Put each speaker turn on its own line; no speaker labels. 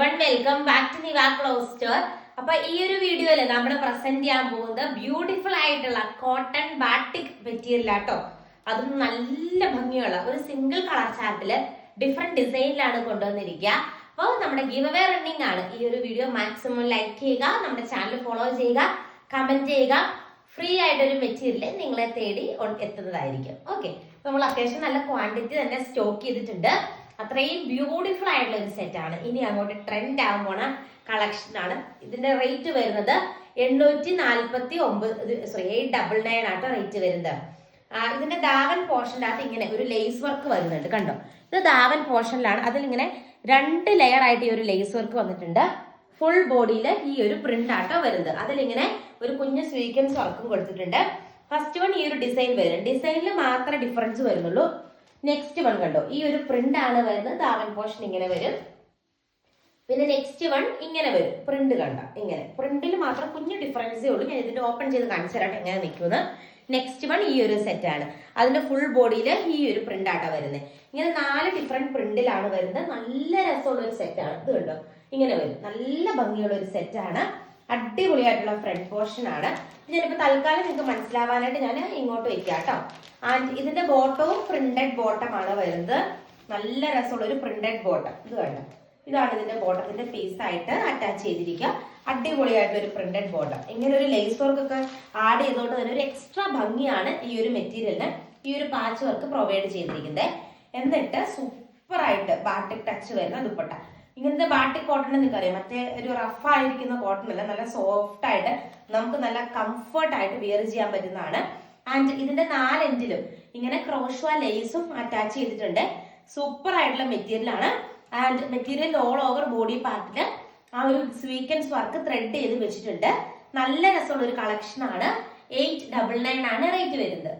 Welcome back to Niva closet store അപ്പൊ ഈ ഒരു വീഡിയോയിൽ നമ്മൾ പ്രസന്റ് ചെയ്യാൻ പോകുന്നത് ബ്യൂട്ടിഫുൾ ആയിട്ടുള്ള കോട്ടൺ ബാറ്റിക് മെറ്റീരിയൽ ആട്ടോ അതും നല്ല ഭംഗിയുള്ള ഒരു സിംഗിൾ കളർ ചാർട്ടിൽ ഡിഫറെന്റ് ഡിസൈനിലാണ് കൊണ്ടുവന്നിരിക്കുക അപ്പോൾ നമ്മുടെ ഗീവ് അവേ റണ്ണിംഗ് ആണ് ഈ ഒരു വീഡിയോ മാക്സിമം ലൈക്ക് ചെയ്യുക നമ്മുടെ ചാനൽ ഫോളോ ചെയ്യുക കമന്റ് ചെയ്യുക. ഫ്രീ ആയിട്ടൊരു മെറ്റീരിയൽ നിങ്ങളെ തേടി എത്തുന്നതായിരിക്കും. ഓക്കെ നമ്മൾ അത്യാവശ്യം നല്ല ക്വാണ്ടിറ്റി തന്നെ സ്റ്റോക്ക് ചെയ്തിട്ടുണ്ട്. അത്രയും ബ്യൂട്ടിഫുൾ ആയിട്ടുള്ള ഒരു സെറ്റ് ആണ്. ഇനി അങ്ങോട്ട് ട്രെൻഡ് ആവാൻ പോണ ആണ്. ഇതിന്റെ റേറ്റ് വരുന്നത് എണ്ണൂറ്റി നാൽപ്പത്തി ഒമ്പത് സോറി എയ്റ്റ് ഡബിൾ നയൻ ആട്ടോ റേറ്റ് വരുന്നത്. ഇതിന്റെ ദാവൻ പോർഷന്റെ അകത്ത് ഇങ്ങനെ ഒരു ലേസ് വർക്ക് വരുന്നുണ്ട് കണ്ടോ? ഇത് ദാവൻ പോർഷനിലാണ് അതിലിങ്ങനെ രണ്ട് ലെയർ ആയിട്ട് ഈ ഒരു ലേസ് വർക്ക് വന്നിട്ടുണ്ട്. ഫുൾ ബോഡിയിൽ ഈ ഒരു പ്രിന്റ് ആട്ടോ വരുന്നത്. അതിലിങ്ങനെ ഒരു കുഞ്ഞ് സ്വീക്വൻസ് വർക്കും കൊടുത്തിട്ടുണ്ട്. ഫസ്റ്റ് വൺ ഈ ഒരു ഡിസൈൻ വരും ഡിസൈനിൽ മാത്രമേ ഡിഫറൻസ് വരുന്നുള്ളൂ. നെക്സ്റ്റ് വൺ കണ്ടോ? ഈ ഒരു പ്രിന്റ് ആണ് വരുന്നത്. താവൻ പോർഷൻ ഇങ്ങനെ വരും. പിന്നെ നെക്സ്റ്റ് വൺ ഇങ്ങനെ വരും. പ്രിന്റ് കണ്ട? ഇങ്ങനെ. പ്രിന്റിൽ മാത്രം കുഞ്ഞു ഡിഫറൻസേ ഉള്ളൂ. ഞാൻ ഇതിന്റെ ഓപ്പൺ ചെയ്ത് കാണിച്ചു തരാം എങ്ങനെ നിൽക്കുന്നത് നെക്സ്റ്റ് വൺ ഈ ഒരു സെറ്റ് ആണ്. അതിന്റെ ഫുൾ ബോഡിയിൽ ഈ ഒരു പ്രിന്റ് ആട്ടാ വരുന്നത് ഇങ്ങനെ നാല് ഡിഫറെന്റ് പ്രിന്റിലാണ് വരുന്നത്. നല്ല രസമുള്ള ഒരു സെറ്റ് ആണ്. ഇത് കണ്ടോ? ഇങ്ങനെ വരും. നല്ല ഭംഗിയുള്ള ഒരു സെറ്റ് ആണ്. അടിപൊളിയായിട്ടുള്ള ഫ്രണ്ട് പോർഷൻ ആണ്. ഞാനിപ്പോ തൽക്കാലം നിങ്ങൾക്ക് മനസ്സിലാവാനായിട്ട് ഞാൻ ഇങ്ങോട്ട് വെക്കാം കേട്ടോ ആൻഡ് ഇതിന്റെ ബോട്ടവും പ്രിന്റഡ് ബോട്ടം ആണ് വരുന്നത്. നല്ല രസമുള്ള ഒരു പ്രിന്റഡ് ബോട്ടം ഇത് കണ്ടോ? ഇതാണ് ഇതിന്റെ ബോട്ടത്തിന്റെ പീസ് ആയിട്ട് അറ്റാച്ച് ചെയ്തിരിക്കുക. അടിപൊളിയായിട്ടുള്ള ഒരു പ്രിന്റഡ് ബോട്ടം ഇങ്ങനെ ഒരു ലേസ് വർക്ക് ഒക്കെ ആഡ് ചെയ്തുകൊണ്ട് തന്നെ ഒരു എക്സ്ട്രാ ഭംഗിയാണ് ഈ ഒരു മെറ്റീരിയലിന് ഈ ഒരു പാച്ച് വർക്ക് പ്രൊവൈഡ് ചെയ്തിരിക്കുന്നത് എന്നിട്ട് സൂപ്പറായിട്ട് ബാറ്റിക് ടച്ച് വരുന്ന ദുപ്പട്ട. ഇങ്ങനത്തെ ബാട്ടിക് കോട്ടൺ നിങ്ങൾക്ക് അറിയാം മറ്റേ ഒരു റഫ് ആയിരിക്കുന്ന കോട്ടൺ അല്ല നല്ല സോഫ്റ്റ് ആയിട്ട് നമുക്ക് നല്ല കംഫർട്ട് ആയിട്ട് വിയർ ചെയ്യാൻ പറ്റുന്നതാണ്. ആൻഡ് ഇതിന്റെ നാലെൻഡിലും ഇങ്ങനെ ക്രോഷ്വ ലേസും അറ്റാച്ച് ചെയ്തിട്ടുണ്ട്. സൂപ്പർ ആയിട്ടുള്ള മെറ്റീരിയൽ ആണ്. And material all over body പാർട്ടിൽ ആ ഒരു സ്വീക്കൻസ് വർക്ക് ത്രെഡ് ചെയ്ത് വെച്ചിട്ടുണ്ട്. നല്ല രസമുള്ള ഒരു കളക്ഷൻ ആണ്. എയ്റ്റ് ഡബിൾ നയൻ ആണ് റേറ്റ് വരുന്നത്.